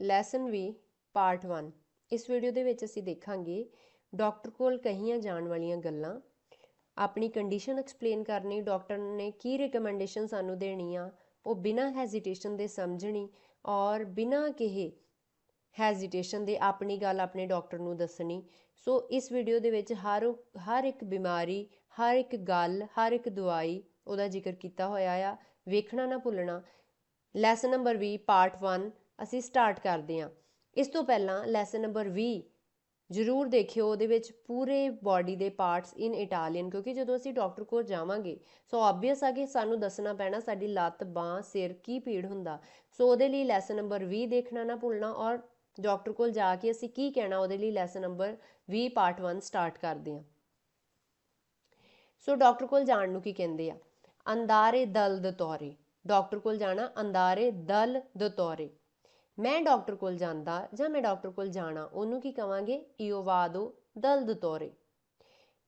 Lesson ਵੀ part 1 ਇਸ video ਦੇ ਵਿੱਚ ਅਸੀਂ ਦੇਖਾਂਗੇ ਡਾਕਟਰ ਕੋਲ ਕਹੀਆਂ ਜਾਣ ਵਾਲੀਆਂ ਗੱਲਾਂ, ਆਪਣੀ ਕੰਡੀਸ਼ਨ ਐਕਸਪਲੇਨ ਕਰਨੀ, ਡਾਕਟਰ ਨੇ ਕੀ ਰეკਮੈਂਡੇਸ਼ਨ ਸਾਨੂੰ ਦੇਣੀ ਆ ਉਹ ਬਿਨਾਂ ਹੈਜ਼ਿਟੇਸ਼ਨ ਦੇ ਸਮਝਣੀ ਔਰ ਬਿਨਾਂ ਕਿਹੇ ਹੈਜ਼ਿਟੇਸ਼ਨ ਦੇ ਆਪਣੀ ਗੱਲ ਆਪਣੇ ਡਾਕਟਰ ਨੂੰ ਦੱਸਣੀ। ਸੋ ਇਸ ਵੀਡੀਓ ਦੇ ਵਿੱਚ ਹਰ ਹਰ ਇੱਕ ਬਿਮਾਰੀ, ਹਰ ਇੱਕ ਗੱਲ, ਹਰ ਇੱਕ ਦਵਾਈ ਉਹਦਾ ਜ਼ਿਕਰ ਕੀਤਾ ਹੋਇਆ ਆ। ਵੇਖਣਾ ਨਾ ਭੁੱਲਣਾ। ਲੈਸਨ ਨੰਬਰ 20 ਪਾਰਟ 1 ਅਸੀਂ ਸਟਾਰਟ ਕਰਦੇ ਹਾਂ। ਇਸ ਤੋਂ ਪਹਿਲਾਂ ਲੈਸਨ ਨੰਬਰ 20 ਜ਼ਰੂਰ ਦੇਖਿਓ, ਉਹਦੇ ਵਿੱਚ ਪੂਰੇ ਬਾਡੀ ਦੇ ਪਾਰਟਸ ਇਨ ਇਟਾਲੀਅਨ ਕਿਉਂਕਿ ਜਦੋਂ ਅਸੀਂ ਡਾਕਟਰ ਕੋਲ ਜਾਵਾਂਗੇ ਸੋ ਆਬਵੀਅਸ ਆ ਕਿ ਸਾਨੂੰ ਦੱਸਣਾ ਪੈਣਾ ਸਾਡੀ ਲੱਤ, ਬਾਹ, ਸਿਰ ਕੀ ਪੀੜ ਹੁੰਦਾ। ਸੋ ਉਹਦੇ ਲਈ ਲੈਸਨ ਨੰਬਰ 20 ਦੇਖਣਾ ਨਾ ਭੁੱਲਣਾ ਔਰ ਡਾਕਟਰ ਕੋਲ ਜਾ ਕੇ ਅਸੀਂ ਕੀ ਕਹਿਣਾ, ਉਹਦੇ ਲਈ ਲੈਸਨ ਨੰਬਰ 20 ਪਾਰਟ 1 ਸਟਾਰਟ ਕਰਦੇ ਹਾਂ। ਸੋ ਡਾਕਟਰ ਕੋਲ ਜਾਣ ਨੂੰ ਕੀ ਕਹਿੰਦੇ ਆ? ਅੰਦਾਰੇ ਦਲ ਦਤੌਰੇ। ਡਾਕਟਰ ਕੋਲ ਜਾਣਾ ਅੰਦਾਰੇ ਦਲ ਦਤੌਰੇ। ਮੈਂ ਡਾਕਟਰ ਕੋਲ ਜਾਂਦਾ ਜਾਂ ਮੈਂ ਡਾਕਟਰ ਕੋਲ ਜਾਣਾ, ਉਹਨੂੰ ਕੀ ਕਵਾਂਗੇ? ਈਓ ਵਾਦੋ ਦਲ ਦਤੌਰੇ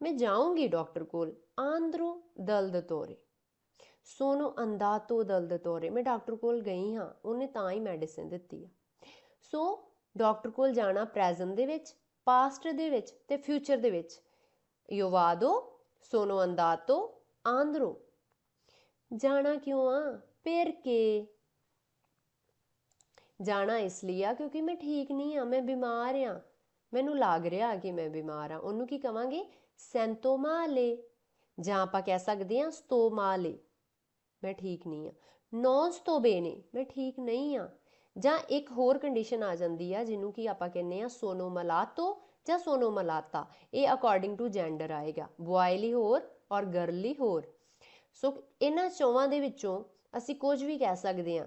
ਮੈਂ ਜਾਊਂਗੀ ਡਾਕਟਰ ਕੋਲ, ਆਂਦਰੋ ਦਲ ਦਤੌਰੇ ਸੋਨੋ ਅੰਦਾਤੋ ਦਲਦ ਤੋਰੇ। ਮੈਂ ਡਾਕਟਰ ਕੋਲ ਗਈ ਹਾਂ, ਉਹਨੇ ਤਾਂ ਹੀ ਮੈਡੀਸਿਨ ਦਿੱਤੀ ਆ। ਸੋ ਡਾਕਟਰ ਕੋਲ ਜਾਣਾ ਪ੍ਰੈਜ਼ੈਂਟ ਦੇ ਵਿੱਚ, ਪਾਸਟ ਦੇ ਵਿੱਚ ਤੇ ਫਿਊਚਰ ਦੇ ਵਿੱਚ। io vado sono andato andrò ਜਾਣਾ ਕਿਉਂ ਆ? perché ਜਾਣਾ ਇਸ ਲਈ ਆ ਕਿਉਂਕਿ ਮੈਂ ਠੀਕ ਨਹੀਂ ਆ, ਮੈਂ ਬਿਮਾਰ ਆ। ਮੈਨੂੰ ਲੱਗ ਰਿਹਾ ਕਿ ਮੈਂ ਬਿਮਾਰ ਆ। ਉਹਨੂੰ ਕੀ ਕਵਾਂਗੇ? ਸੈਂਤੋ ਮਾਲੇ ਜਾਂ ਆਪਾਂ ਕਹਿ ਸਕਦੇ ਆ ਸਤੋ ਮਾਲੇ ਮੈਂ ਠੀਕ ਨਹੀਂ ਆ। ਨੌਨ ਸਤੋ ਬੇਨੇ ਮੈਂ ਠੀਕ ਨਹੀਂ ਆ। ਜਾਂ ਇੱਕ ਹੋਰ ਕੰਡੀਸ਼ਨ ਆ ਜਾਂਦੀ ਆ, ਜਿਹਨੂੰ ਕਿ ਆਪਾਂ ਕਹਿੰਦੇ ਆ ਸੋਨੋ ਮਲਾਤੋ ਜਾਂ ਸੋਨੋ ਮਲਾਤਾ ਇਹ ਅਕੋਰਡਿੰਗ ਟੂ ਜੈਂਡਰ ਆਏਗਾ। ਬੁਆਏ ਲਈ ਹੋਰ ਔਰ ਗਰਲ ਲਈ ਹੋਰ। ਸੋ ਇਹਨਾਂ ਚੌਵਾਂ ਦੇ ਵਿੱਚੋਂ ਅਸੀਂ ਕੁਝ ਵੀ ਕਹਿ ਸਕਦੇ ਹਾਂ।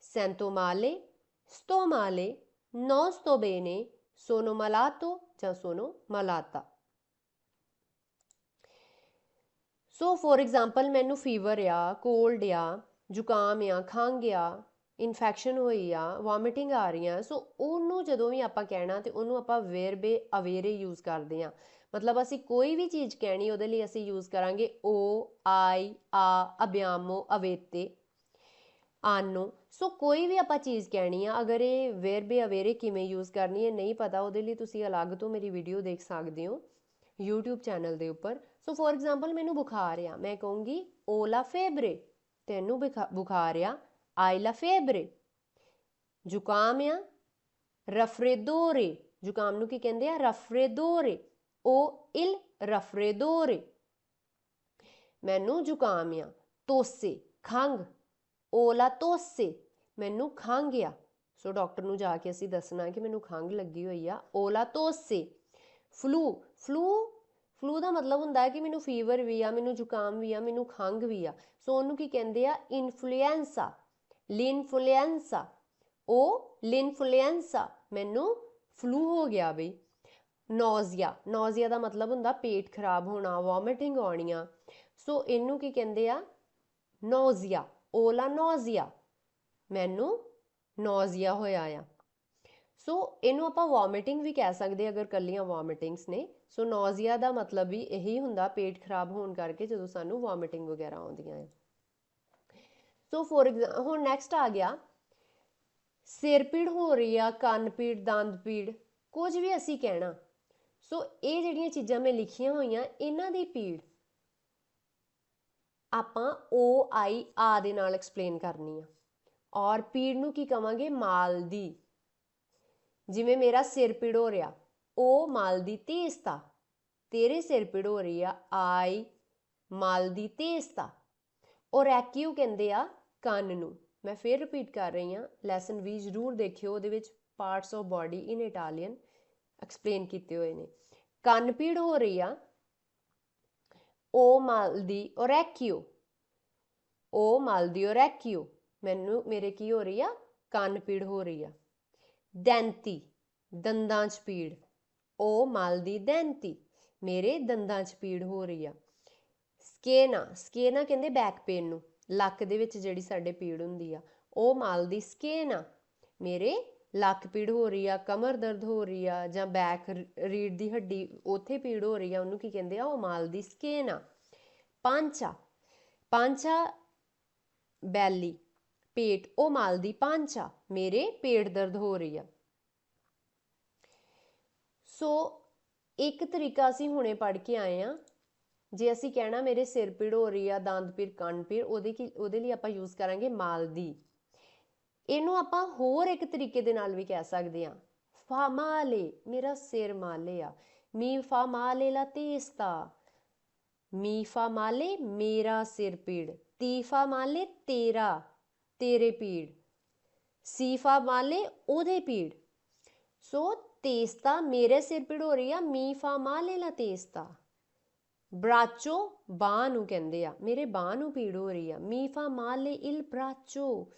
ਸੈਂਤੋ ਮਾਲੇ ਸਤੋ ਮਾਲੇ ਨੌ ਸਤੋ ਬੇਨੇ ਸੋਨੋ ਮਲਾਤੋ ਜਾਂ ਸੋਨੋ ਮਲਾਤਾ ਸੋ ਫੋਰ ਐਗਜ਼ਾਮਪਲ ਮੈਨੂੰ ਫੀਵਰ ਆ ਕੋਲਡ ਆ, ਜ਼ੁਕਾਮ ਆ, ਖੰਘ ਆ ਇਨਫੈਕਸ਼ਨ ਹੋਈ ਆ ਵੋਮਿਟਿੰਗ ਆ ਰਹੀ ਆ ਸੋ ਉਹਨੂੰ ਜਦੋਂ ਵੀ ਆਪਾਂ ਕਹਿਣਾ ਤੇ ਉਹਨੂੰ ਆਪਾਂ ਵੇਰਬੇ ਅਵੇਰੇ ਯੂਜ਼ ਕਰਦੇ ਆ। ਮਤਲਬ ਅਸੀਂ ਕੋਈ ਵੀ ਚੀਜ਼ ਕਹਿਣੀ, ਉਹਦੇ ਲਈ ਅਸੀਂ ਯੂਜ਼ ਕਰਾਂਗੇ ਓ ਆਈ, ਆ ਅਬਿਆਮੋ ਅਵੇਤੇ। ਆਨੋ ਸੋ ਕੋਈ ਵੀ ਆਪਾਂ ਚੀਜ਼ ਕਹਿਣੀ ਆ, ਅਗਰ ਇਹ ਵੇਰਬੇ ਅਵੇਰੇ ਕਿਵੇਂ ਯੂਜ਼ ਕਰਨੀ ਹੈ, ਨਹੀਂ ਪਤਾ, ਉਹਦੇ ਲਈ ਤੁਸੀਂ ਅਲੱਗ ਤੋਂ ਮੇਰੀ ਵੀਡੀਓ ਦੇਖ ਸਕਦੇ ਹੋ YouTube ਚੈਨਲ ਦੇ ਉੱਪਰ। ਸੋ ਫੋਰ ਐਗਜ਼ਾਮਪਲ ਮੈਨੂੰ ਬੁਖਾਰ ਆ। ਮੈਂ ਕਹੂੰਗੀ ਓਲਾ ਫੇਬਰੇ ਤੈਨੂੰ ਬੁਖਾਰ ਆ। ਆਈ ਲਾ ਫੇਬਰੇ ਜ਼ੁਕਾਮ ਆ। ਰਫਰੇਦੋਰੇ। ਜ਼ੁਕਾਮ ਨੂੰ ਕੀ ਕਹਿੰਦੇ ਆ? ਰਫਰੇਦੋਰੇ। ਓ ਇਲ ਰਫਰੇਦੋਰੇ। ਮੈਨੂੰ ਜ਼ੁਕਾਮ ਆ। ਤੋਸੇ। ਖੰਗ ਓਲਾ ਤੋਸੇ, ਮੈਨੂੰ ਖੰਘ ਆ। ਸੋ ਡਾਕਟਰ ਨੂੰ ਜਾ ਕੇ ਅਸੀਂ ਦੱਸਣਾ ਕਿ ਮੈਨੂੰ ਖੰਘ ਲੱਗੀ ਹੋਈ ਆ। ਓਲਾ ਤੋਸੇ, ਫਲੂ ਫਲੂ ਫਲੂ ਦਾ ਮਤਲਬ ਹੁੰਦਾ ਹੈ ਕਿ ਮੈਨੂੰ ਫੀਵਰ ਵੀ ਆ, ਮੈਨੂੰ ਜ਼ੁਕਾਮ ਵੀ ਆ, ਮੈਨੂੰ ਖੰਘ ਵੀ ਆ। ਸੋ ਉਹਨੂੰ ਕੀ ਕਹਿੰਦੇ ਆ? ਇਨਫਲੂਐਂਸਾ ਲਿਨਫਲੂਐਂਸਾ ਉਹ ਲਿਨਫਲੂਐਂਸਾ ਮੈਨੂੰ ਫਲੂ ਹੋ ਗਿਆ ਬਈ। ਨੌਜ਼ੀਆ ਨੌਜ਼ੀਆ ਦਾ ਮਤਲਬ ਹੁੰਦਾ ਪੇਟ ਖਰਾਬ ਹੋਣਾ ਵੋਮਿਟਿੰਗ ਆਉਣੀਆਂ ਸੋ ਇਹਨੂੰ ਕੀ ਕਹਿੰਦੇ ਆ? ਨੌਜ਼ੀਆ। ਓਲਾ ਨੋਜ਼ੀਆ। ਮੈਨੂੰ ਨੋਜ਼ੀਆ ਹੋਇਆ ਆ। ਸੋ ਇਹਨੂੰ ਆਪਾਂ ਵੋਮਿਟਿੰਗ ਵੀ ਕਹਿ ਸਕਦੇ ਅਗਰ ਕੱਲੀਆਂ ਵੋਮਿਟਿੰਗਸ ਨੇ। ਸੋ ਨੋਜ਼ੀਆ ਦਾ ਮਤਲਬ ਵੀ ਇਹੀ ਹੁੰਦਾ, ਪੇਟ ਖਰਾਬ ਹੋਣ ਕਰਕੇ ਜਦੋਂ ਸਾਨੂੰ ਵੋਮਿਟਿੰਗ ਵਗੈਰਾ ਆਉਂਦੀਆਂ ਆ। ਸੋ ਫੋਰ ਐਗਜ਼ਾਮਪਲ ਹੁਣ ਨੈਕਸਟ ਆ ਗਿਆ। ਸਿਰ ਪੀੜ ਹੋ ਰਹੀ ਆ, ਕੰਨ ਪੀੜ, ਦੰਦ ਪੀੜ, ਕੁਝ ਵੀ ਅਸੀਂ ਕਹਿਣਾ। ਸੋ ਇਹ ਜਿਹੜੀਆਂ ਚੀਜ਼ਾਂ ਮੈਂ ਲਿਖੀਆਂ ਹੋਈਆਂ, ਇਹਨਾਂ ਦੀ ਪੀੜ ਆਪਾਂ ਓ ਆਈ ਆ ਦੇ ਨਾਲ ਐਕਸਪਲੇਨ ਕਰਨੀ ਆ। ਔਰ ਪੀੜ ਨੂੰ ਕੀ ਕਵਾਂਗੇ? ਮਾਲ ਦੀ। ਜਿਵੇਂ ਮੇਰਾ ਸਿਰ ਪੀੜ ਹੋ ਰਿਹਾ ਓ ਮਾਲ ਦੀ ਤੇਜ਼ਤਾ ਤੇਰੇ ਸਿਰ ਪੀੜ ਹੋ ਰਹੀ ਆ ਆਈ ਮਾਲ ਦੀ ਤੇਜ਼ਤਾ ਔਰ ਐਕਿਊ ਕਹਿੰਦੇ ਆ ਕੰਨ ਨੂੰ। ਮੈਂ ਫੇਰ ਰਿਪੀਟ ਕਰ ਰਹੀ ਹਾਂ ਲੈਸਨ ਵੀ ਜ਼ਰੂਰ ਦੇਖਿਓ, ਉਹਦੇ ਵਿੱਚ parts of body in Italian explain ਕੀਤੇ ਹੋਏ ਨੇ। ਕੰਨ ਪੀੜ ਹੋ ਰਹੀ ਆ ਉਹ ਮਾਲ ਦੀ ਓਰੈਕਿਓ ਓ ਮਾਲ ਦੀ ਓਰੈਕਿਓ ਮੈਨੂੰ, ਮੇਰੇ ਕੀ ਹੋ ਰਹੀ ਆ? ਕੰਨ ਪੀੜ ਹੋ ਰਹੀ ਆ। ਦੈਂਤੀ, ਦੰਦਾਂ 'ਚ ਪੀੜ। ਉਹ ਮਾਲ ਦੀ ਦੈਂਤੀ, ਮੇਰੇ ਦੰਦਾਂ 'ਚ ਪੀੜ ਹੋ ਰਹੀ ਆ। ਸਕੇਨਾ ਸਕੇਨਾ ਕਹਿੰਦੇ ਬੈਕ ਪੇਨ ਨੂੰ। ਲੱਕ ਦੇ ਵਿੱਚ ਜਿਹੜੀ ਸਾਡੇ ਪੀੜ ਹੁੰਦੀ ਆ। ਉਹ ਮਾਲ ਦੀ ਸਕੇਨਾ, ਮੇਰੇ ਲੱਕ ਪੀੜ ਹੋ ਰਹੀ ਆ, ਕਮਰ ਦਰਦ ਹੋ ਰਹੀ ਆ ਜਾਂ ਬੈਕ ਰੀੜ ਦੀ ਹੱਡੀ ਉੱਥੇ ਪੀੜ ਹੋ ਰਹੀ ਆ, ਉਹਨੂੰ ਕੀ ਕਹਿੰਦੇ ਆ, ਉਹ ਮਾਲ ਦੀ ਸਕੇਨਾ ਪਾਂਚਾ ਪਾਂਚਾ ਬੈਲੀ, ਪੇਟ, ਉਹ ਮਾਲ ਦੀ ਪਾਂਚਾ ਮੇਰੇ ਪੇਟ ਦਰਦ ਹੋ ਰਹੀ ਆ। ਸੋ ਇੱਕ ਤਰੀਕਾ ਅਸੀਂ ਹੁਣੇ ਪੜ ਕੇ ਆਏ ਆ, ਜੇ ਅਸੀਂ ਕਹਿਣਾ ਮੇਰੇ ਸਿਰ ਪੀੜ ਹੋ ਰਹੀ ਆ, ਦੰਦ ਪੀੜ, ਕੰਨ ਪੀੜ, ਉਹਦੇ ਕੀ, ਉਹਦੇ ਲਈ ਆਪਾਂ ਯੂਜ਼ ਕਰਾਂਗੇ ਮਾਲਦੀ ਇਹਨੂੰ ਆਪਾਂ ਹੋਰ ਇੱਕ ਤਰੀਕੇ ਦੇ ਨਾਲ ਵੀ ਕਹਿ ਸਕਦੇ ਹਾਂ। ਫਾ ਮਾਲੇ ਮੇਰਾ ਸਿਰ ਮਾਲੇ ਆ ਮੀ ਫਾ ਮਾਲੇ ਲਾ ਤੇਸਤਾ। ਮੀ ਫਾ ਮਾਲੇ ਮੇਰਾ ਸਿਰ ਪੀੜ। ਤੀ ਫਾ ਮਾਲੇ ਤੇਰਾ, ਤੇਰੇ ਪੀੜ। ਸੀ ਮਾਲੇ ਉਹਦੇ ਪੀੜ। ਸੋ ਤੇਸਤਾ ਮੇਰੇ ਸਿਰ ਪੀੜ ਹੋ ਰਹੀ ਆ ਮੀਫਾ ਮਾਲੇ ਲਾ ਤੇਸਤਾ। ਬ੍ਰਾਚੋ ਬਾਹ ਨੂੰ ਕਹਿੰਦੇ ਆ, ਮੇਰੇ ਬਾਹ ਨੂੰ ਪੀੜ ਹੋ ਰਹੀ ਆ। ਮੀਫਾ ਮਾਲੇ ਇਲ ਬ੍ਰਾਚੋ।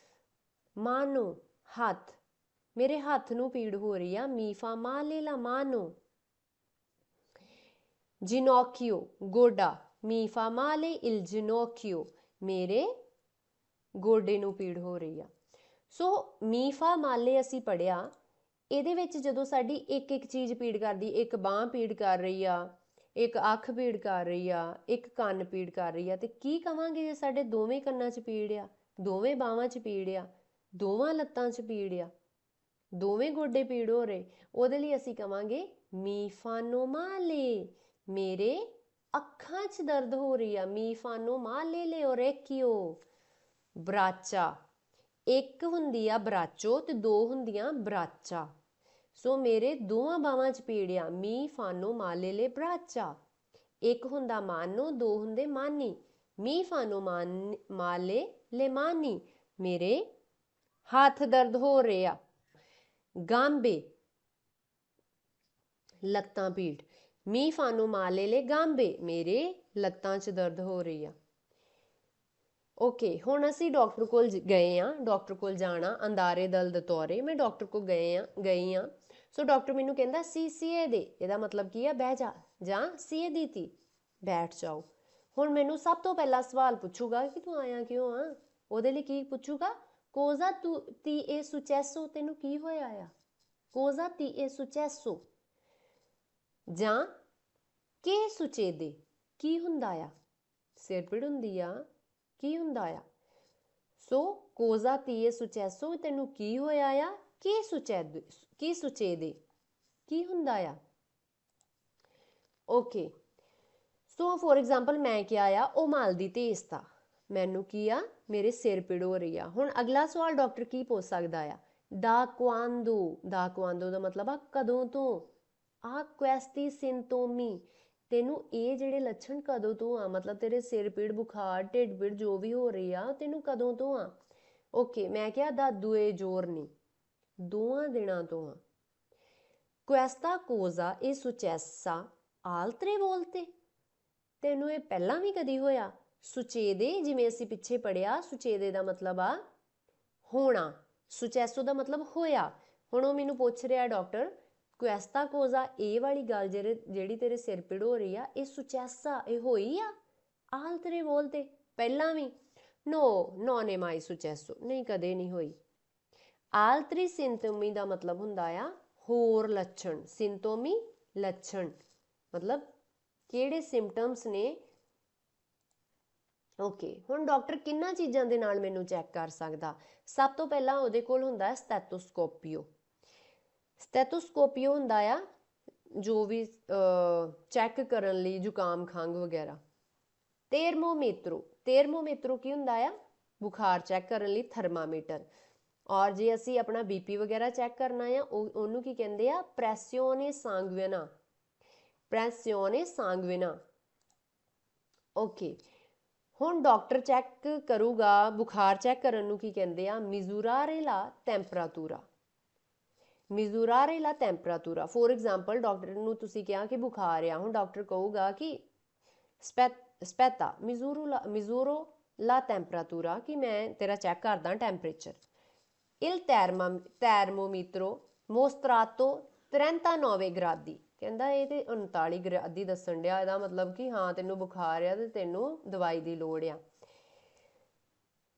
ਮਾਨੋ ਹੱਥ, ਮੇਰੇ ਹੱਥ ਨੂੰ ਪੀੜ ਹੋ ਰਹੀ ਆ, ਮੀਫਾ ਮਾਲੇ ਲਾ ਮਾਨੋ ਜਿਨੋਕੀਓ ਗੋਡਾ, ਮੀਫਾ ਮਾ ਲੇ, ਇਲ ਜਿਨੋਕੀਓ ਮੇਰੇ ਗੋਡੇ ਨੂੰ ਪੀੜ ਹੋ ਰਹੀ ਆ। ਸੋ ਮੀਫਾ ਮਾਲੇ ਅਸੀਂ ਪੜਿਆ ਇਹਦੇ ਵਿੱਚ ਜਦੋਂ ਸਾਡੀ ਇੱਕ ਇੱਕ ਚੀਜ਼ ਪੀੜ ਕਰਦੀ, ਇੱਕ ਬਾਹ ਪੀੜ ਕਰ ਰਹੀ ਆ, ਇੱਕ ਅੱਖ ਪੀੜ ਕਰ ਰਹੀ ਆ, ਇੱਕ ਕੰਨ ਪੀੜ ਕਰ ਰਹੀ ਆ, ਤੇ ਕੀ ਕਵਾਂਗੇ ਜੇ ਸਾਡੇ ਦੋਵੇਂ ਕੰਨਾਂ 'ਚ ਪੀੜ ਆ, ਦੋਵੇਂ ਬਾਹਾਂ 'ਚ ਪੀੜ ਆ ਦੋਵਾਂ ਲੱਤਾਂ 'ਚ ਪੀੜ ਆ। ਦੋਵੇਂ ਗੋਡੇ ਪੀੜ ਹੋ ਰਹੇ। ਉਹਦੇ ਲਈ ਅਸੀਂ ਕਵਾਂਗੇ, ਮੀਫਾਨੋਮਾਲੇ, ਮੇਰੇ ਅੱਖਾਂ 'ਚ ਦਰਦ ਹੋ ਰਹੀ ਆ। ਮੀਫਾਨੋਮਾਲੇ ਲੈ ਓਰੇਕੀਓ ਬਰਾਚਾ। ਇੱਕ ਹੁੰਦੀ ਆ ਬਰਾਚੋ ਤੇ ਦੋ ਹੁੰਦੀਆਂ ਬਰਾਚਾ। ਸੋ ਮੇਰੇ ਦੋਵਾਂ ਬਾਹਾਂ 'ਚ ਪੀੜ ਆ। ਮੀਫਾਨੋਮਾਲੇ ਲੈ ਬਰਾਚਾ। ਇੱਕ ਹੁੰਦਾ ਮਾਨੋ, ਦੋ ਹੁੰਦੇ ਮਾਨੀ। ਮੀਫਾਨੋਮਾਨ ਮਾਲੇ ਲੈ ਮਾਨੀ। ਮੇਰੇ ਹੱਥ ਦਰਦ ਹੋ ਰਹੇ ਆ। ਗਾਂਬੇ। ਲੱਤਾਂ ਪੀੜ। ਮੀ ਫਾਨੋ ਮਾਲੇ ਲੈ ਗਾਂਬੇ। ਮੇਰੇ ਲੱਤਾਂ 'ਚ ਦਰਦ ਹੋ ਰਹੀ ਆ। ਓਕੇ, ਹੁਣ ਅਸੀਂ ਡਾਕਟਰ ਕੋਲ ਗਏ ਆ। ਡਾਕਟਰ ਕੋਲ ਜਾਣਾ, ਅੰਦਾਰੇ ਦਲ ਦਤੌਰੇ ਮੈਂ ਡਾਕਟਰ ਕੋਲ ਗਏ ਆ, ਗਈ ਆ। ਸੋ ਡਾਕਟਰ ਮੈਨੂੰ ਕਹਿੰਦਾ ਸੀਸੀਏ ਦੇ। ਇਹਦਾ ਮਤਲਬ ਕੀ ਆ? ਬਹਿ ਜਾ। ਜਾਂ ਸੀਏ ਦੀ ਬੈਠ ਜਾਓ। ਹੁਣ ਮੈਨੂੰ ਸਭ ਤੋਂ ਪਹਿਲਾ ਸਵਾਲ ਪੁੱਛੂਗਾ ਕਿ ਤੂੰ ਆਇਆ ਕਿਉਂ ਆ? ਉਹਦੇ ਲਈ ਕੀ ਪੁੱਛੂਗਾ? ਕੋਜ਼ਾ ਤੂ, ਤੀ ਏ ਸੁਚੈਸੋ, ਤੈਨੂੰ ਕੀ ਹੋਇਆ ਆ? ਕੋਜ਼ਾ ਤੀ ਏ ਸੁਚੈਸੋ। ਜਾਂ ਕੇ ਸੁਚੇਦੇ ਕੀ ਹੁੰਦਾ ਆ? ਸਿਰ ਪੀੜ ਹੁੰਦੀ ਆ। ਕੀ ਹੁੰਦਾ ਆ? ਸੋ ਕੋਜ਼ਾ ਤੀ ਏ ਸੁਚੈਸੋ, ਤੈਨੂੰ ਕੀ ਹੋਇਆ ਆ? ਕੀ ਸੁਚੇਦੇ ਕੀ ਸੁਚੇਦੇ ਕੀ ਹੁੰਦਾ ਆ? ਓਕੇ। ਸੋ ਫੋਰ ਐਗਜ਼ਾਮਪਲ ਮੈਂ ਕਿਹਾ ਆ, ਉਹ ਮਾਲ ਦੀ ਤੇਸਤਾ ਮੈਨੂੰ ਕੀ ਆ? ਮੇਰੇ ਸਿਰ ਪੀੜ ਹੋ ਰਹੀ ਆ। ਹੁਣ ਅਗਲਾ ਸਵਾਲ ਡਾਕਟਰ ਕੀ ਪੁੱਛ ਸਕਦਾ ਆ? ਦਾ ਕੁਆਂਦੋ। ਦਾ ਕੁਆਂਦੋ ਦਾ ਮਤਲਬ ਆ ਕਦੋਂ ਤੋਂ? ਆ ਕੁਐਸਟੀ ਸਿੰਟੋਮੀ ਤੈਨੂੰ ਇਹ ਜਿਹੜੇ ਲੱਛਣ ਕਦੋਂ ਤੋਂ ਆ? ਮਤਲਬ ਤੇਰੇ ਸਿਰ ਪੀੜ, ਬੁਖਾਰ, ਢਿੱਡ ਪੀੜ ਜੋ ਵੀ ਹੋ ਰਹੀ ਆ, ਤੈਨੂੰ ਕਦੋਂ ਤੋਂ ਆ? ਓਕੇ, ਮੈਂ ਕਿਹਾ ਦਾ ਦੁਏ ਜ਼ੋਰ ਜੋਰਨੀ ਦੋਵਾਂ ਦਿਨਾਂ ਤੋਂ ਆ। ਕੁਐਸਤਾ ਕੋਜ਼ਾ ਇਹ ਸੁਚੈਸਾ ਆਲਤਰੇ ਬੋਲਤੇ। ਤੈਨੂੰ ਇਹ ਪਹਿਲਾਂ ਵੀ ਕਦੀ ਹੋਇਆ? ਸੁਚੇਦੇ, ਜਿਵੇਂ ਅਸੀਂ ਪਿੱਛੇ ਪੜਿਆ ਸੁਚੇਦੇ ਦਾ ਮਤਲਬ ਆ ਹੋਣਾ। ਸੁਚੈਸੋ ਦਾ ਮਤਲਬ ਹੋਇਆ। ਹੁਣ ਉਹ ਮੈਨੂੰ ਪੁੱਛ ਰਿਹਾ, ਡਾਕਟਰ, ਕੁਐਸਤਾ ਕੋਜ਼ਾ, ਇਹ ਵਾਲੀ ਗੱਲ ਜਿਹੜੀ ਤੇਰੇ ਸਿਰ ਪੀੜ ਹੋ ਰਹੀ ਆ, ਇਹ ਸੁਚੈਸਾ, ਇਹ ਹੋਈ ਆ? ਬੋਲ 'ਤੇ। ਪਹਿਲਾਂ ਵੀ। ਨੋ ਨੋ ਨੇ ਮਾਈ ਸੁਚੈਸੋ। ਨਹੀਂ, ਕਦੇ ਨਹੀਂ ਹੋਈ। ਆਲਤਰੀ ਸਿੰਟੋਮੀ ਦਾ ਮਤਲਬ ਹੁੰਦਾ ਆ ਹੋਰ ਲੱਛਣ। ਸਿੰਟੋਮੀ ਲੱਛਣ। ਮਤਲਬ ਕਿਹੜੇ ਸਿੰਪਟਮਸ ਨੇ? ਓਕੇ ਹੁਣ ਡਾਕਟਰ ਕਿੰਨਾ ਚੀਜ਼ਾਂ ਦੇ ਨਾਲ ਮੈਨੂੰ ਚੈੱਕ ਕਰ ਸਕਦਾ? ਸਭ ਤੋਂ ਪਹਿਲਾਂ ਉਹਦੇ ਕੋਲ ਹੁੰਦਾ ਹੈ ਸਟੈਥੋਸਕੋਪੀਓ ਸਟੈਥੋਸਕੋਪੀਓ ਹੁੰਦਾ ਆ ਜੋ ਵੀ ਚੈੱਕ ਕਰਨ ਲਈ ਜ਼ੁਕਾਮ ਖੰਗ ਵਗੈਰਾ। ਥਰਮੋਮੀਟਰੋ ਥਰਮੋਮੀਟਰੋ ਕੀ ਹੁੰਦਾ ਆ? ਬੁਖਾਰ ਚੈੱਕ ਕਰਨ ਲਈ ਥਰਮਾਮੀਟਰ। ਔਰ ਜੇ ਅਸੀਂ ਆਪਣਾ ਬੀਪੀ ਵਗੈਰਾ ਚੈੱਕ ਕਰਨਾ ਆ ਉਹਨੂੰ ਕੀ ਕਹਿੰਦੇ ਆ? ਪ੍ਰੈਸਿਓਨੇ ਸਾਂਗਵਿਨਾ। ਪ੍ਰੈਸਿਓਨੇ ਸਾਂਗਵਿਨਾ। ਓਕੇ ਹੁਣ ਡਾਕਟਰ ਚੈੱਕ ਕਰੂਗਾ ਬੁਖਾਰ ਚੈੱਕ ਕਰਨ ਨੂੰ ਕੀ ਕਹਿੰਦੇ ਆ? ਮਿਜ਼ੂਰਾਰੇ ਲਾ ਟੈਂਪਰਾਤੂਰਾ। ਮਿਜ਼ੂਰਾਰੇ ਲਾ ਟੈਂਪਰਾਤੂਰਾ। ਫੋਰ ਐਗਜ਼ਾਮਪਲ ਡਾਕਟਰ ਨੂੰ ਤੁਸੀਂ ਕਿਹਾ ਕਿ ਬੁਖਾਰ ਆ ਹੁਣ ਡਾਕਟਰ ਕਹੂਗਾ ਕਿ ਸਪੈਤਾ ਮਿਜ਼ੂਰੋ ਲਾ ਮਿਜ਼ੂਰੋ ਲਾ ਟੈਂਪਰਾਤੂਰਾ ਕਿ ਮੈਂ ਤੇਰਾ ਚੈੱਕ ਕਰਦਾ temperature. il terma, termometro mostrato 39 gradi ਕਹਿੰਦਾ ਇਹ ਤੇ 39 ਗ੍ਰਾਦੀ ਦੱਸਣ ਡਿਆ, ਇਹਦਾ ਮਤਲਬ ਕਿ ਹਾਂ ਤੈਨੂੰ ਬੁਖਾਰ ਆ ਤੇ ਤੈਨੂੰ ਦਵਾਈ ਦੀ ਲੋੜ ਆ।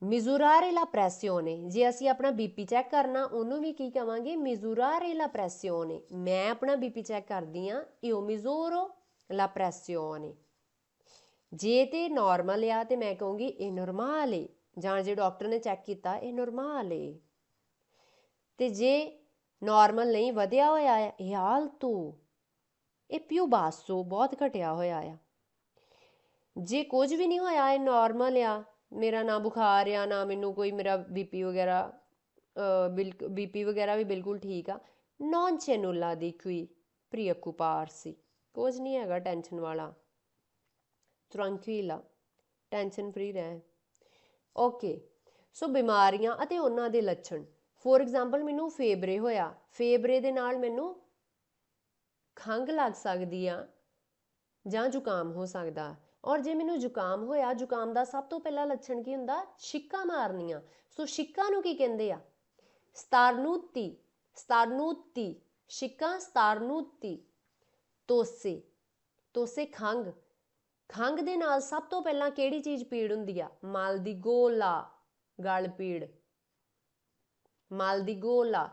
ਮਿਜ਼ੂਰਾਰੇ ਲਾ ਪ੍ਰੈਸਿਓਨੇ, ਜੇ ਅਸੀਂ ਆਪਣਾ ਬੀਪੀ ਚੈੱਕ ਕਰਨਾ, ਉਹਨੂੰ ਵੀ ਕੀ ਕਵਾਂਗੇ? ਮਿਜ਼ੂਰਾਰੇ ਲਾ ਪ੍ਰੈਸਿਓਨੇ। ਮੈਂ ਆਪਣਾ ਬੀਪੀ ਚੈੱਕ ਕਰਦੀ ਆ io ਮਿਜ਼ੋਰੋ la pressione ਜੇ ਤੇ ਨਾਰਮਲ ਆ ਤੇ ਮੈਂ ਕਹੂੰਗੀ ਇਹ ਨਾਰਮਲ ਏ, ਜਾਂ ਜੇ ਡਾਕਟਰ ਨੇ ਚੈੱਕ ਕੀਤਾ, ਇਹ ਨੋਰਮਲ ਏ। ਤੇ ਜੇ ਨਾਰਮਲ ਨਹੀਂ ਵਧਿਆ ਹੋਇਆ ਹੈ ਇਹ ਹਾਲਤੂ ਇਹ ਪਿਓ ਬਾਸੋ ਬਹੁਤ ਘਟਿਆ ਹੋਇਆ ਆ। ਜੇ ਕੁਝ ਵੀ ਨਹੀਂ ਹੋਇਆ, ਇਹ ਨਾਰਮਲ ਆ। ਮੇਰਾ ਨਾ ਬੁਖਾਰ ਆ, ਨਾ ਮੈਨੂੰ ਕੋਈ ਮੇਰਾ ਬੀਪੀ ਵਗੈਰਾ ਬਿਲਕੁਲ ਬੀਪੀ ਵਗੈਰਾ ਵੀ ਬਿਲਕੁਲ ਠੀਕ ਆ। Non ਚੈਨੂਲਾ ਦੀ ਕੋਈ ਪ੍ਰੀਅਕੂਪਾਰ ਸੀ। ਕੁਝ ਨਹੀਂ ਹੈਗਾ ਟੈਨਸ਼ਨ ਵਾਲਾ। Tranquilla ਟੈਨਸ਼ਨ ਫ੍ਰੀ ਰਹਿ। ਓਕੇ ਸੋ ਬਿਮਾਰੀਆਂ ਅਤੇ ਉਹਨਾਂ ਦੇ ਲੱਛਣ। ਫੋਰ ਐਗਜ਼ਾਮਪਲ ਮੈਨੂੰ ਫੇਬਰੇ ਹੋਇਆ। ਫੇਬਰੇ ਦੇ ਨਾਲ ਮੈਨੂੰ ਖੰਘ ਲੱਗ ਸਕਦੀ ਆ ਜਾਂ ਜ਼ੁਕਾਮ ਹੋ ਸਕਦਾ। ਔਰ ਜੇ ਮੈਨੂੰ ਜ਼ੁਕਾਮ ਹੋਇਆ, ਜ਼ੁਕਾਮ ਦਾ ਸਭ ਤੋਂ ਪਹਿਲਾ ਲੱਛਣ ਕੀ ਹੁੰਦਾ? ਛਿੱਕਾ ਮਾਰਨੀਆਂ। ਸੋ ਛਿੱਕਾ ਨੂੰ ਕੀ ਕਹਿੰਦੇ ਆ? ਸਤਾਰਨੂਤੀ ਸਤਾਰਨੂਤੀ, ਛਿੱਕਾ, ਸਤਾਰਨੂਤੀ, ਤੋਸੇ ਤੋਸੇ ਖੰਘ। ਖੰਘ ਦੇ ਨਾਲ ਸਭ ਤੋਂ ਪਹਿਲਾਂ ਕਿਹੜੀ ਚੀਜ਼ ਪੀੜ ਹੁੰਦੀ ਆ? ਮਲ ਦੀ ਗੋਲਾ ਗਲ ਪੀੜ। ਮਲ ਦੀ ਗੋਲਾ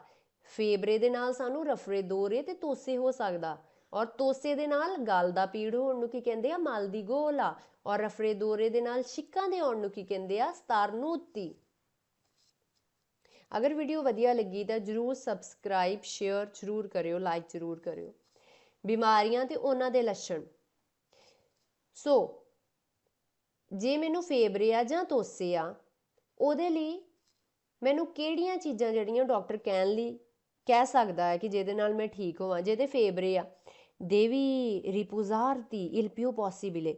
ਫੇਬਰੇ ਦੇ ਨਾਲ ਸਾਨੂੰ ਰਫਰੇ ਦੋਰੇ ਤੇ ਤੋਸੇ ਹੋ ਸਕਦਾ। ਔਰ ਤੋਸੇ ਦੇ ਨਾਲ ਗਲ ਦਾ ਪੀੜ ਹੋਣ ਨੂੰ ਕੀ ਕਹਿੰਦੇ ਆ? ਮਲ ਦੀ ਗੋਲਾ ਔਰ ਰਫਰੇ ਦੋਰੇ ਦੇ ਨਾਲ ਛਿੱਕਾਂ ਦੇ ਆਉਣ ਨੂੰ ਕੀ ਕਹਿੰਦੇ ਆ? ਸਤਾਰਨੂਤੀ। ਅਗਰ ਵੀਡੀਓ ਵਧੀਆ ਲੱਗੀ ਤਾਂ ਜਰੂਰ ਸਬਸਕ੍ਰਾਈਬ, ਸ਼ੇਅਰ ਜਰੂਰ ਕਰਿਓ, ਲਾਈਕ ਜਰੂਰ ਕਰਿਓ। ਬਿਮਾਰੀਆਂ ਤੇ ਉਹਨਾਂ ਦੇ ਲੱਛਣ। ਸੋ, ਜੇ ਮੈਨੂੰ ਫੇਵਰੇ ਆ ਜਾਂ ਤੋਸੇ ਆ, ਉਹਦੇ ਲਈ ਮੈਨੂੰ ਕਿਹੜੀਆਂ ਚੀਜ਼ਾਂ ਜਿਹੜੀਆਂ ਡਾਕਟਰ ਕਹਿਣ ਲਈ ਕਹਿ ਸਕਦਾ ਹੈ ਕਿ ਜਿਹਦੇ ਨਾਲ ਮੈਂ ਠੀਕ ਹੋਵਾਂ, ਜਿਹਦੇ ਫੇਵਰੇ ਆ। ਦੇਵੀ ਰਿਪੋਜ਼ਾਰਤੀ ਇਲ ਪਿਓ ਪੋਸੀਬਲੇ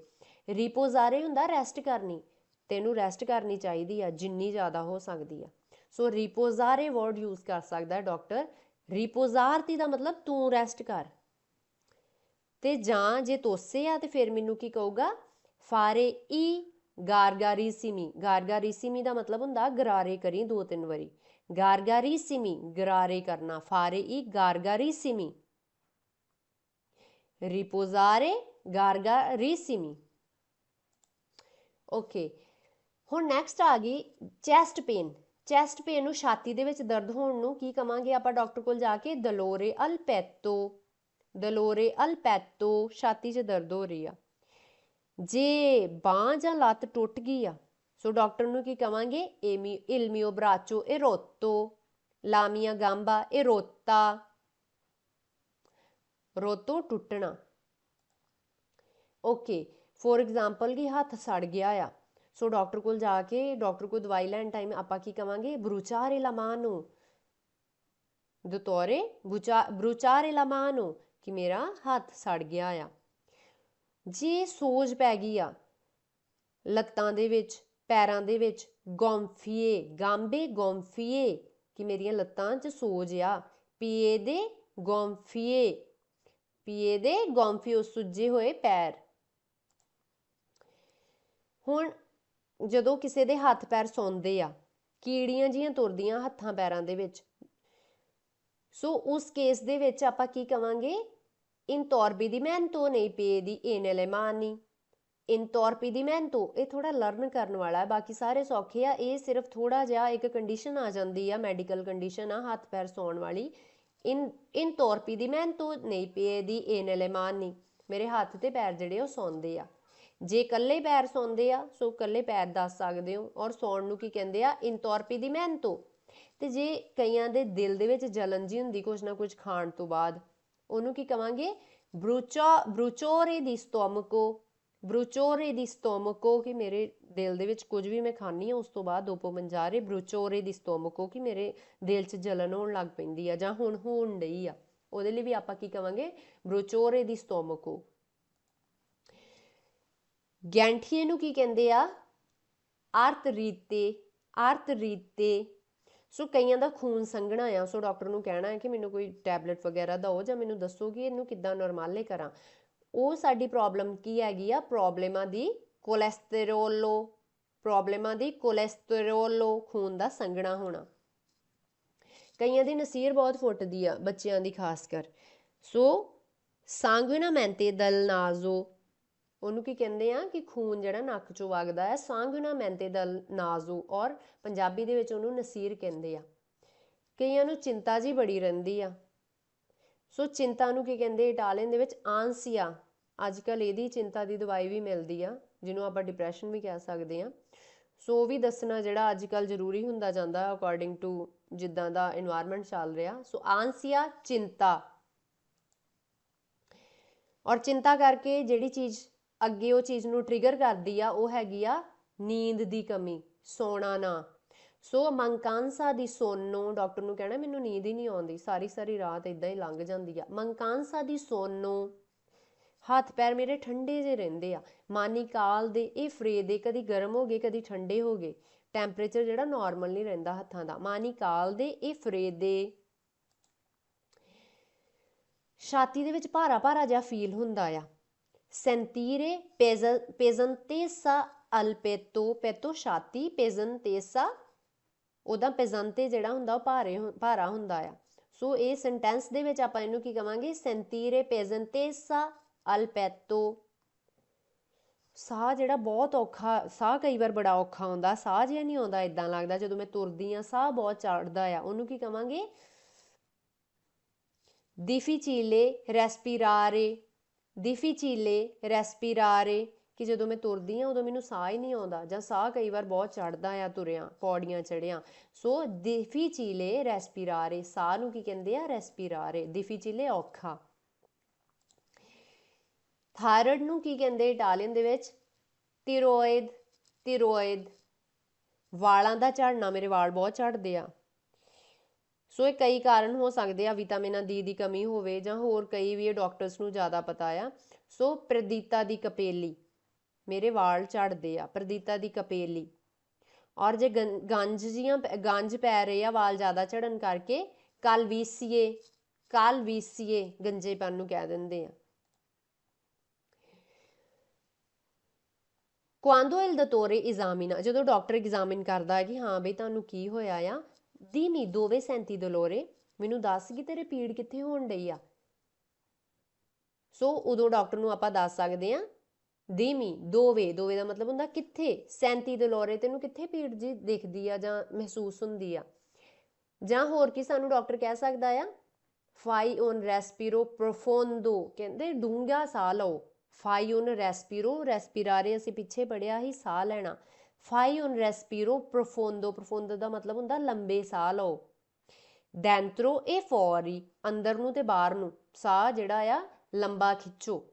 ਰਿਪੋਜ਼ਾਰੇ ਹੁੰਦਾ ਰੈਸਟ ਕਰਨੀ, ਤੈਨੂੰ ਰੈਸਟ ਕਰਨੀ ਚਾਹੀਦੀ ਆ, ਜਿੰਨੀ ਜ਼ਿਆਦਾ ਹੋ ਸਕਦੀ ਆ। ਸੋ ਰਿਪੋਜ਼ਾਰੇ ਵਰਡ ਯੂਜ਼ ਕਰ ਸਕਦਾ ਹੈ ਡਾਕਟਰ ਰਿਪੋਜ਼ਾਰਤੀ ਦਾ ਮਤਲਬ ਤੂੰ ਰੈਸਟ ਕਰ। ਤੇ ਜਾਂ ਜੇ ਤੋਸੇ ਆ, ਤੇ ਫਿਰ ਮੈਨੂੰ ਕੀ ਕਹੂਗਾ? ਫਾਰੇ ਈ ਗਾਰਗਾਰੀਸਿਮੀ ਗਾਰਗਾਰੀਸਿਮੀ ਦਾ ਮਤਲਬ ਹੁੰਦਾ ਗਰਾਰੇ ਕਰੀ ਦੋ ਤਿੰਨ ਵਾਰੀ। ਗਾਰਗਾਰੀਸਿਮੀ ਗਰਾਰੇ ਕਰਨਾ, ਫਾਰੇ ਈ ਗਾਰਗਾਰੀਸਿਮੀ ਰਿਪੋਜ਼ਾਰੇ ਗਾਰਗਾਰੀਸਿਮੀ ਓਕੇ, ਹੁਣ ਨੈਕਸਟ ਆ ਗਈ ਚੈਸਟ ਪੇਨ ਚੈਸਟ ਪੇਨ ਨੂੰ ਛਾਤੀ ਦੇ ਵਿੱਚ ਦਰਦ ਹੋਣ ਨੂੰ ਕੀ ਕਵਾਂਗੇ ਆਪਾਂ ਡਾਕਟਰ ਕੋਲ ਜਾ ਕੇ? ਦਲੋਰੇ ਅਲਪੈਤੋ ਦਲੋਰੇ ਅਲਪੈਤੋ, ਛਾਤੀ 'ਚ ਦਰਦ ਹੋ ਰਹੀ ਆ। ਜੇ ਬਾਹ ਜਾਂ ਲੱਤ ਟੁੱਟ ਗਈ ਆ, ਸੋ ਡਾਕਟਰ ਨੂੰ ਕੀ ਕਵਾਂਗੇ? ਏਮੀ ਇਲਮੀਓ ਬ੍ਰਾਚੋ eroto ਲਾ ਗਾਂਬਾ gamba erotta ਰੋਤੋ ਟੁੱਟਣਾ। ਓਕੇ, ਫੋਰ ਐਗਜ਼ਾਮਪਲ ਕਿ ਹੱਥ ਸੜ ਗਿਆ ਆ। ਸੋ ਡਾਕਟਰ ਕੋਲ ਜਾ ਕੇ, ਡਾਕਟਰ ਕੋਲ ਦਵਾਈ ਲੈਣ ਟਾਈਮ ਆਪਾਂ ਕੀ ਕਵਾਂਗੇ? ਬਰੂਚਾਰੇ ਲਾ mano dottore ਬਰੂਚਾਰੇ ਲਾ mano ਕਿ ਮੇਰਾ ਹੱਥ ਸੜ ਗਿਆ ਆ। ਜੇ ਸੋਜ ਪੈ ਗਈ ਆ ਲੱਤਾਂ ਦੇ ਵਿੱਚ, ਪੈਰਾਂ ਦੇ ਵਿੱਚ, ਗੌਂਫੀਏ, ਗਾਂਬੇ ਗੌਂਫੀਏ, ਕਿ ਮੇਰੀਆਂ ਲੱਤਾਂ 'ਚ ਸੋਜ ਆ, ਪੀਏ ਦੇ ਗੌਂਫੀਏ, ਪੀਏ ਦੇ ਗੌਂਫੀਓ ਸੁੱਜੇ ਹੋਏ ਪੈਰ। ਹੁਣ ਜਦੋਂ ਕਿਸੇ ਦੇ ਹੱਥ ਪੈਰ ਸੌਂਦੇ ਆ, ਕੀੜੀਆਂ ਜੀਆਂ ਤੁਰਦੀਆਂ ਹੱਥਾਂ ਪੈਰਾਂ ਦੇ ਵਿੱਚ, ਸੋ ਉਸ ਕੇਸ ਦੇ ਵਿੱਚ ਆਪਾਂ ਕੀ ਕਵਾਂਗੇ? ਇੰਟੋਰਬੀਡੀਮੈਂਟੋ nei piedi e nelle mani. ਇੰਟੋਰਪੀਡੀਮੈਂਟੋ ਇਹ ਥੋੜਾ ਲਰਨ ਕਰਨ ਵਾਲਾ ਬਾਕੀ ਸਾਰੇ ਸੌਖੇ ਆ, ਇਹ ਸਿਰਫ ਥੋੜਾ ਜਿਹਾ ਇੱਕ ਕੰਡੀਸ਼ਨ ਆ ਜਾਂਦੀ ਆ ਮੈਡੀਕਲ ਕੰਡੀਸ਼ਨ ਆ, ਹੱਥ ਪੈਰ ਸੌਣ ਵਾਲੀ। ਇਨ ਇੰਟੋਰਪੀਡੀਮੈਂਟੋ nei piedi e nelle mani, ਮੇਰੇ ਹੱਥ ਤੇ ਪੈਰ ਜਿਹੜੇ ਉਹ ਸੌਂਦੇ ਆ। ਜੇ ਕੱਲੇ ਪੈਰ ਸੌਂਦੇ ਆ, ਸੋ ਕੱਲੇ ਪੈਰ ਦੱਸ ਸਕਦੇ ਹੋ, ਔਰ ਸੌਣ ਨੂੰ ਕੀ ਕਹਿੰਦੇ ਆ? ਇੰਟੋਰਪੀਡੀਮੈਂਟੋ ਤੇ ਜੇ ਕਈਆਂ ਦੇ ਦਿਲ ਦੇ ਵਿੱਚ ਜਲਨ ਜੀ ਹੁੰਦੀ ਕੁਝ ਨਾ ਕੁਝ ਖਾਣ ਤੋਂ ਬਾਅਦ ਉਹਨੂੰ ਕੀ ਕਵਾਂਗੇ? ਬਰੂਚਾ, ਬਰੂਚੋਰੇ ਦੀ ਸਟੋਮਕੋ ਬਰੂਚੋਰੇ ਦੀ ਸਟੋਮਕੋ ਕਿ ਮੇਰੇ ਦਿਲ ਦੇ ਵਿੱਚ ਕੁਝ ਵੀ ਮੈਂ ਖਾਣੀ ਆ ਉਸ ਤੋਂ ਬਾਅਦ ਦੋਪੋ ਮੰਜਾਰੇ ਬਰੂਚੋਰੇ ਦੀ ਸਟੋਮਕੋ ਕਿ ਮੇਰੇ ਦਿਲ 'ਚ ਜਲਨ ਹੋਣ ਲੱਗ ਪੈਂਦੀ ਆ ਜਾਂ ਹੁਣ ਹੋਣ ਡਈ ਆ। ਉਹਦੇ ਲਈ ਵੀ ਆਪਾਂ ਕੀ ਕਵਾਂਗੇ? ਬਰੂਚੋਰੇ ਦੀ ਸਟੋਮਕੋ ਗੈਂਠੀਏ ਨੂੰ ਕੀ ਕਹਿੰਦੇ ਆ? ਆਰਤ ਰੀਤੇ ਆਰਤ ਰੀਤੇ ਸੋ ਕਈਆਂ ਦਾ ਖੂਨ ਸੰਘਣਾ ਆ। ਸੋ ਡਾਕਟਰ ਨੂੰ ਕਹਿਣਾ ਹੈ ਕਿ ਮੈਨੂੰ ਕੋਈ ਟੈਬਲੇਟ ਵਗੈਰਾ ਦਿਓ ਜਾਂ ਮੈਨੂੰ ਦੱਸੋ ਕਿ ਇਹਨੂੰ ਕਿੱਦਾਂ ਨਾਰਮਲੇ ਕਰਾਂ। ਉਹ ਸਾਡੀ ਪ੍ਰੋਬਲਮ ਕੀ ਹੈਗੀ ਆ? ਪ੍ਰੋਬਲਮਾਂ ਦੀ ਕੋਲੇਸਟਰੋਲੋ ਪ੍ਰੋਬਲਮਾਂ ਦੀ ਕੋਲੇਸਟਰੋਲੋ ਖੂਨ ਦਾ ਸੰਘਣਾ ਹੋਣਾ। ਕਈਆਂ ਦੀ ਨਸੀਰ ਬਹੁਤ ਫੁੱਟਦੀ ਆ, ਬੱਚਿਆਂ ਦੀ ਖਾਸ ਕਰ। ਸੋ ਸਾਂਗੁਇਨਾਮੈਂਟੇ ਦਲ ਨਾਜ਼ੋ ਉਹਨੂੰ ਕੀ ਕਹਿੰਦੇ ਆ ਕਿ ਖੂਨ ਜਿਹੜਾ ਨੱਕ ਚੋਂ ਵਗਦਾ ਹੈ ਸਾਂਗੁਨਾ ਮਹਿੰਤੇ ਦਲ ਨਾਜ਼ੂ, ਔਰ ਪੰਜਾਬੀ ਦੇ ਵਿੱਚ ਉਹਨੂੰ ਨਸੀਰ ਕਹਿੰਦੇ ਆ। ਕਈਆਂ ਨੂੰ ਚਿੰਤਾ ਜੀ ਬੜੀ ਰਹਿੰਦੀ ਆ। ਸੋ ਚਿੰਤਾ ਨੂੰ ਕੀ ਕਹਿੰਦੇ ਇਟਾਲੀਅਨ ਦੇ ਵਿੱਚ ਆਂਸੀਆ। ਅੱਜ ਕੱਲ ਇਹਦੀ ਚਿੰਤਾ ਦੀ ਦਵਾਈ ਵੀ ਮਿਲਦੀ ਆ, ਜਿਹਨੂੰ ਆਪਾਂ ਡਿਪਰੈਸ਼ਨ ਵੀ ਕਹਿ ਸਕਦੇ ਆ। ਸੋ ਵੀ ਦੱਸਣਾ ਜਿਹੜਾ ਅੱਜ ਕੱਲ ਜ਼ਰੂਰੀ ਹੁੰਦਾ ਜਾਂਦਾ ਅਕੋਰਡਿੰਗ ਟੂ ਜਿੱਦਾਂ ਦਾ এনवायरमेंट ਚੱਲ ਰਿਹਾ। ਸੋ ਆਂਸੀਆ, ਚਿੰਤਾ। ਔਰ ਚਿੰਤਾ ਕਰਕੇ ਜਿਹੜੀ ਚੀਜ਼ ਅੱਗੇ ਉਹ ਚੀਜ਼ ਨੂੰ ਟ੍ਰਿਗਰ ਕਰਦੀ ਆ, ਉਹ ਹੈਗੀ ਆ ਨੀਂਦ ਦੀ ਕਮੀ, ਸੋਣਾ ਨਾ। ਸੋ ਮੰਕਾਂਸਾ ਦੀ ਸੋਨੋ, ਡਾਕਟਰ ਨੂੰ ਕਹਿਣਾ ਮੈਨੂੰ ਨੀਂਦ ਹੀ ਨਹੀਂ ਆਉਂਦੀ, ਸਾਰੀ ਸਾਰੀ ਰਾਤ ਇਦਾਂ ਹੀ ਲੰਘ ਜਾਂਦੀ ਆ। ਮੰਕਾਂਸਾ ਦੀ ਸੋਨੋ, ਹੱਥ ਪੈਰ ਮੇਰੇ ਠੰਡੇ ਜੇ ਰਹਿੰਦੇ ਆ। ਮਾਨੀ ਕਾਲ ਦੇ, ਇਹ ਫਰੇ ਦੇ, ਕਦੀ ਗਰਮ ਹੋ ਗਏ, ਕਦੀ ਠੰਡੇ ਹੋ ਗਏ ਟੈਂਪਰੇਚਰ ਜਿਹੜਾ ਨਾਰਮਲ ਨਹੀਂ ਰਹਿੰਦਾ ਹੱਥਾਂ ਦਾ। ਮਾਨੀ ਕਾਲ ਦੇ, ਇਹ ਫਰੇ ਦੇ। ਛਾਤੀ ਦੇ ਵਿੱਚ ਭਾਰਾ ਭਾਰਾ ਜਿਹਾ ਫੀਲ ਹੁੰਦਾ ਆ। ਸੈਂਤੀਰੇ ਪੇਜ਼ੰਤੇਸਾ ਅਲਪੇਤੋ, ਪੇਤੋ ਛਾਤੀ ਪੇਜ਼ੰਤੇਸਾ ਉਹਦਾ ਪੇਜ਼ੰਤੇ ਜਿਹੜਾ ਹੁੰਦਾ ਉਹ ਭਾਰੇ ਭਾਰਾ ਹੁੰਦਾ ਆ। ਸੋ ਇਹ ਸੈਂਟੈਂਸ ਦੇ ਵਿੱਚ ਆਪਾਂ ਇਹਨੂੰ ਕੀ ਕਵਾਂਗੇ? ਸੈਂਤੀਰੇ ਪੇਜ਼ੰਤੇਸਾ ਅਲਪੇਤੋ। ਸਾਹ ਜਿਹੜਾ ਬਹੁਤ ਔਖਾ, ਸਾਹ ਕਈ ਵਾਰ ਬੜਾ ਔਖਾ ਹੁੰਦਾ, ਸਾਹ ਜਿਹਾ ਨਹੀਂ ਆਉਂਦਾ ਇਦਾਂ ਲੱਗਦਾ ਜਦੋਂ ਮੈਂ ਤੁਰਦੀ ਆ ਸਾਹ ਬਹੁਤ ਚੜਦਾ ਆ। ਉਹਨੂੰ ਕੀ ਕਵਾਂਗੇ? difficile respirare difficile respirare ਕਿ ਜਦੋਂ ਮੈਂ ਤੁਰਦੀ ਆ ਉਦੋਂ ਮੈਨੂੰ ਸਾਹ ਹੀ ਨਹੀਂ ਆਉਂਦਾ ਜਾਂ ਸਾਹ ਕਈ ਵਾਰ ਬਹੁਤ ਚੜਦਾ ਆ ਤੁਰਿਆ, ਪੌੜੀਆਂ ਚੜਿਆਂ ਸੋ difficile respirare ਸਾਹ ਨੂੰ ਕੀ ਕਹਿੰਦੇ ਆ? respirare difficile ਔਖਾ। ਥਾਇਰਾਇਡ ਨੂੰ ਕੀ ਕਹਿੰਦੇ ਇਟਾਲੀਅਨ ਦੇ ਵਿੱਚ? ਥਾਇਰੋਇਡ ਥਾਇਰੋਇਡ ਵਾਲਾਂ ਦਾ ਝੜਨਾ, ਮੇਰੇ ਵਾਲ ਬਹੁਤ ਝੜਦੇ ਆ। ਸੋ ਇਹ ਕਈ ਕਾਰਨ ਹੋ ਸਕਦੇ ਆ, ਵਿਟਾਮਿਨਾਂ ਡੀ ਦੀ ਕਮੀ ਹੋਵੇ ਜਾਂ ਹੋਰ ਕਈ ਵੀ, ਇਹ ਡਾਕਟਰਸ ਨੂੰ ਜ਼ਿਆਦਾ ਪਤਾ ਆ। ਸੋ ਪ੍ਰਦੀਤਾ ਦੀ ਕਪੇਲੀ, ਮੇਰੇ ਵਾਲ ਝੜਦੇ ਆ, ਪ੍ਰਦੀਤਾ ਦੀ ਕਪੇਲੀ। ਔਰ ਜੇ ਗੰਜ ਜੀਆਂ ਗੰਜ ਪੈ ਰਹੇ ਆ, ਵਾਲ ਜ਼ਿਆਦਾ ਝੜਨ ਕਰਕੇ ਕਾਲਵੀਸੀਏ ਕਾਲਵੀਸੀਏ ਗੰਜੇਪਨ ਨੂੰ ਕਹਿ ਦਿੰਦੇ ਆ। ਕੁਆਂਦੋ ਇਲ ਦਤੋਰੇ ਇਜ਼ਾਮਿਨਾ, ਜਦੋਂ ਡਾਕਟਰ ਐਗਜ਼ਾਮਿਨ ਕਰਦਾ ਹੈ ਕਿ ਹਾਂ ਬਈ ਤੁਹਾਨੂੰ ਕੀ ਹੋਇਆ ਆ ਦੀਮੀ ਦੋਵੇ ਸੈਂਤੀ ਦਲੋਰੇ, ਮੈਨੂੰ ਦੱਸ ਕਿ ਤੇਰੇ ਪੀੜ ਕਿੱਥੇ ਹੋਣ ਡਈ ਆ? ਸੋ ਉਦੋਂ ਡਾਕਟਰ ਨੂੰ ਆਪਾਂ ਦੱਸ ਸਕਦੇ ਆ ਦੀਮੀ ਦੋਵੇ ਦੋਵੇ ਦਾ ਮਤਲਬ ਹੁੰਦਾ ਕਿੱਥੇ? ਸੈਂਤੀ ਦਲੋਰੇ ਤੈਨੂੰ ਕਿੱਥੇ ਪੀੜ ਜੀ ਦਿਖਦੀ ਆ ਜਾਂ ਮਹਿਸੂਸ ਹੁੰਦੀ ਆ? ਜਾਂ ਹੋਰ ਕੀ ਸਾਨੂੰ ਡਾਕਟਰ ਕਹਿ ਸਕਦਾ ਆ? ਫਾਈ ਓਨ ਰੈਸਪੀਰੋ ਪ੍ਰੋਫੋਂਦੋ ਕਹਿੰਦੇ ਡੂੰਘਾ ਸਾਹ ਲਓ। ਫਾਈ ਓਨ ਰੈਸਪੀਰੋ ਰੈਸਪੀਰਾਰੇ ਅਸੀਂ ਪਿੱਛੇ ਪੜਿਆ ਹੀ ਸਾਹ ਲੈਣਾ। ਫਾਈ ਓਨ ਰੈਸਪੀਰੋ ਪ੍ਰੋਫੋਂਦੋ ਪ੍ਰੋਫੋਂਦੋ ਦਾ ਮਤਲਬ ਹੁੰਦਾ ਲੰਬੇ ਸਾਹ ਲਓ। ਡੈਂਟਰੋ ਇਹ ਫੋਰੀ ਅੰਦਰ ਨੂੰ ਤੇ ਬਾਹਰ ਨੂੰ। ਸਾਹ ਜਿਹੜਾ ਆ, ਲੰਬਾ ਖਿੱਚੋ।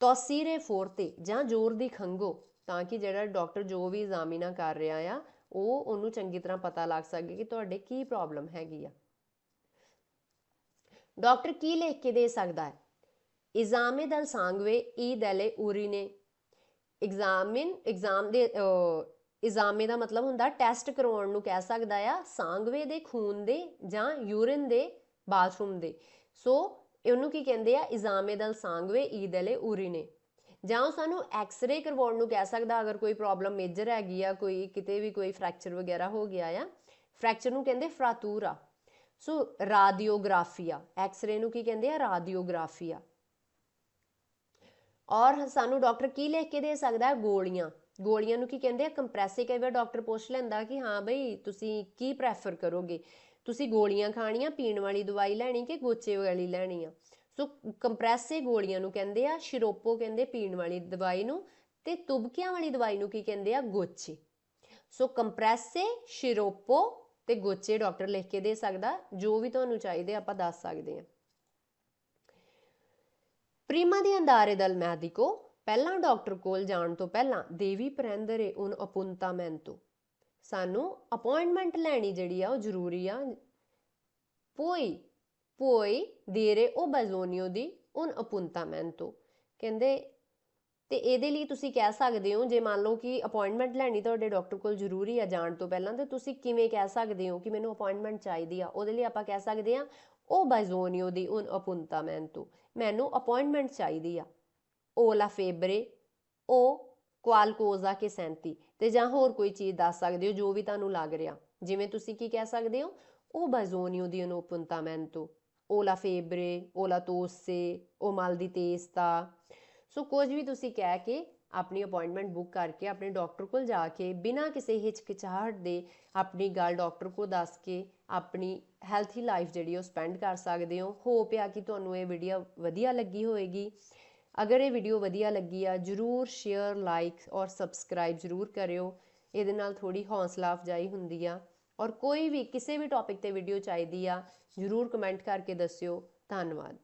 ਤੋਸੀਰੇ ਫੋਰਤੇ ਜਾਂ ਜ਼ੋਰ ਦੀ ਖੰਗੋ ਤਾਂ ਕਿ ਜਿਹੜਾ ਡਾਕਟਰ ਜੋ ਵੀ ਐਗਜ਼ਾਮਿਨਾ ਕਰ ਰਿਹਾ ਆ, ਉਹ ਉਹਨੂੰ ਚੰਗੀ ਤਰ੍ਹਾਂ ਪਤਾ ਲੱਗ ਸਕੇ ਕਿ ਤੁਹਾਡੇ ਕੀ ਪ੍ਰੋਬਲਮ ਹੈਗੀ ਆ। ਡਾਕਟਰ ਕੀ ਲਿਖ ਕੇ ਦੇ ਸਕਦਾ ਹੈ? ਇਜ਼ਾਮੇ ਦਲ ਸਾਂਗਵੇ ਈ ਦਲੇ ਉਰੀਨੇ ਐਗਜ਼ਾਮਿਨ ਐਗਜ਼ਾਮ ਦੇ ਇਜ਼ਾਮੇ ਦਾ ਮਤਲਬ ਹੁੰਦਾ ਟੈਸਟ ਕਰਵਾਉਣ ਨੂੰ ਕਹਿ ਸਕਦਾ ਆ ਸਾਂਗਵੇ ਦੇ, ਖੂਨ ਦੇ ਜਾਂ ਯੂਰਿਨ ਦੇ ਬਾਥਰੂਮ ਦੇ। ਸੋ ਇਹਨੂੰ ਕੀ ਕਹਿੰਦੇ ਆ? ਇਜ਼ਾਮੇ ਦਲ ਸਾਂਗਵੇ, ਈ ਦਲੇ ਉਰੀਨੇ ਜਾਂ ਉਹ ਸਾਨੂੰ ਐਕਸ-ਰੇ ਕਰਵਾਉਣ ਨੂੰ ਕਹਿ ਸਕਦਾ, ਅਗਰ ਕੋਈ ਪ੍ਰੋਬਲਮ ਮੇਜਰ ਹੈਗੀ ਆ, ਕੋਈ ਕਿਤੇ ਵੀ ਕੋਈ ਫ੍ਰੈਕਚਰ ਵਗੈਰਾ ਹੋ ਗਿਆ ਆ ਫ੍ਰੈਕਚਰ ਨੂੰ ਕਹਿੰਦੇ ਫਰਾਤੂਰਾ ਸੋ ਰਾਡੀਓਗ੍ਰਾਫੀਆ ਐਕਸ-ਰੇ ਨੂੰ ਕੀ ਕਹਿੰਦੇ ਆ? ਰਾਡੀਓਗ੍ਰਾਫੀਆ ਔਰ ਸਾਨੂੰ ਡਾਕਟਰ ਕੀ ਲਿਖ ਕੇ ਦੇ ਸਕਦਾ ਹੈ? ਗੋਲੀਆਂ। ਗੋਲੀਆਂ ਨੂੰ ਕੀ ਕਹਿੰਦੇ ਆ? ਕੰਪਰੈਸਿਵ ਕਈ ਵਾਰ ਡਾਕਟਰ ਪੁੱਛ ਲੈਂਦਾ ਕਿ ਹਾਂ ਬਈ ਤੁਸੀਂ ਕੀ ਪ੍ਰੈਫਰ ਕਰੋਗੇ? ਤੁਸੀਂ ਗੋਲੀਆਂ ਖਾਣੀਆਂ, ਪੀਣ ਵਾਲੀ ਦਵਾਈ ਲੈਣੀ ਕਿ ਗੋਚੇ ਵਾਲੀ ਲੈਣੀ ਆ? ਸੋ ਕੰਪਰੈਸੇ ਗੋਲੀਆਂ ਨੂੰ ਕਹਿੰਦੇ ਆ, ਸ਼ਿਰੋਪੋ ਕਹਿੰਦੇ ਪੀਣ ਵਾਲੀ ਦਵਾਈ ਨੂੰ ਤੇ ਤੁਬਕਿਆਂ ਵਾਲੀ ਦਵਾਈ ਨੂੰ ਕੀ ਕਹਿੰਦੇ ਆ? ਗੋਚੇ। ਸੋ ਕੰਪਰੈਸੇ ਸ਼ਿਰੋਪੋ ਤੇ ਗੋਚੇ ਡਾਕਟਰ ਲਿਖ ਕੇ ਦੇ ਸਕਦਾ। ਜੋ ਵੀ ਤੁਹਾਨੂੰ ਚਾਹੀਦੇ ਆਪਾਂ ਦੱਸ ਸਕਦੇ ਆ। ਪ੍ਰੀਮਾ ਦੀ ਅੰਦਾਰੇ ਦਲ ਮੈਡੀਕੋ ਪਹਿਲਾਂ ਡਾਕਟਰ ਕੋਲ ਜਾਣ ਤੋਂ ਪਹਿਲਾਂ ਦੇਵੀ ਪ੍ਰੈਂਦਰੇ ਉਨ ਅਪੁੰਤਾਮੈਂਟੋ ਸਾਨੂੰ ਅਪਾਇੰਟਮੈਂਟ ਲੈਣੀ ਜਿਹੜੀ ਆ ਉਹ ਜ਼ਰੂਰੀ ਆ। ਪoi ਦੇਰੇ ਉਹ o ਦੀ di un appuntamento ਕਹਿੰਦੇ, ਤੇ ਇਹਦੇ ਲਈ ਤੁਸੀਂ ਕਹਿ ਸਕਦੇ ਹੋ, ਜੇ ਮੰਨ ਲਓ ਕਿ ਅਪਾਇੰਟਮੈਂਟ ਲੈਣੀ ਤੁਹਾਡੇ ਡਾਕਟਰ ਕੋਲ ਜ਼ਰੂਰੀ ਆ ਜਾਣ ਤੋਂ ਪਹਿਲਾਂ, ਤੇ ਤੁਸੀਂ ਕਿਵੇਂ ਕਹਿ ਸਕਦੇ ਹੋ ਕਿ ਮੈਨੂੰ ਅਪਾਇੰਟਮੈਂਟ ਚਾਹੀਦੀ ਆ? ਉਹਦੇ ਲਈ ਆਪਾਂ ਕਹਿ ਸਕਦੇ ਆ ਉਹ ਬਾਈਜ਼ੋਨੀਓ ਦੀ ਉਨ ਅਪੁੰਤਾਮੈਂਟੋ ਮੈਨੂੰ ਅਪਾਇੰਟਮੈਂਟ ਚਾਹੀਦੀ ਆ ਓ ਲਾ ਫੇਬਰੇ ਓ ਕੁਆਲਕੋਜ਼ਾ ਕੇ ਸੈਂਤੀ ਤੇ ਜਾਂ ਹੋਰ ਕੋਈ ਚੀਜ਼ ਦੱਸ ਸਕਦੇ ਹੋ ਜੋ ਵੀ ਤੁਹਾਨੂੰ ਲੱਗ ਰਿਹਾ ਜਿਵੇਂ ਤੁਸੀਂ ਕੀ ਕਹਿ ਸਕਦੇ ਹੋ ਉਹ ਬਾਈਜ਼ੋਨੀਓ ਦੀ ਉਨ ਅਪੁੰਤਾਮੈਂਟੋ ਓ ਲਾ ਫੇਬਰੇ ਓ ਲਾ ਤੋਸੇ ਓ ਮਾਲ ਦੀ ਤੇਸਤਾ ਸੋ ਕੁਝ ਵੀ ਤੁਸੀਂ ਕਹਿ ਕੇ ਆਪਣੀ ਅਪਾਇੰਟਮੈਂਟ ਬੁੱਕ ਕਰਕੇ ਆਪਣੇ ਡਾਕਟਰ ਕੋਲ ਜਾ ਕੇ, ਬਿਨਾਂ ਕਿਸੇ ਹਿਚਕਿਚਾਹਟ ਦੇ ਆਪਣੀ ਗੱਲ ਡਾਕਟਰ ਕੋਲ ਦੱਸ ਕੇ ਆਪਣੀ ਹੈਲਥੀ ਲਾਈਫ ਜਿਹੜੀ ਉਹ ਸਪੈਂਡ ਕਰ ਸਕਦੇ ਹੋ। ਹੋਪ ਆ ਕਿ ਤੁਹਾਨੂੰ ਇਹ ਵੀਡੀਓ ਵਧੀਆ ਲੱਗੀ ਹੋਵੇਗੀ ਅਗਰ ਇਹ ਵੀਡੀਓ ਵਧੀਆ ਲੱਗੀ ਆ, ਜਰੂਰ ਸ਼ੇਅਰ ਲਾਈਕ ਔਰ ਸਬਸਕ੍ਰਾਈਬ ਜਰੂਰ ਕਰਿਓ। ਇਹਦੇ ਨਾਲ ਥੋੜੀ ਹੌਸਲਾ ਅਫਜਾਈ ਹੁੰਦੀ ਆ। ਔਰ ਕੋਈ ਵੀ ਕਿਸੇ ਵੀ ਟੌਪਿਕ ਤੇ ਵੀਡੀਓ ਚਾਹੀਦੀ ਆ, ਜਰੂਰ ਕਮੈਂਟ ਕਰਕੇ ਦੱਸਿਓ। ਧੰਨਵਾਦ।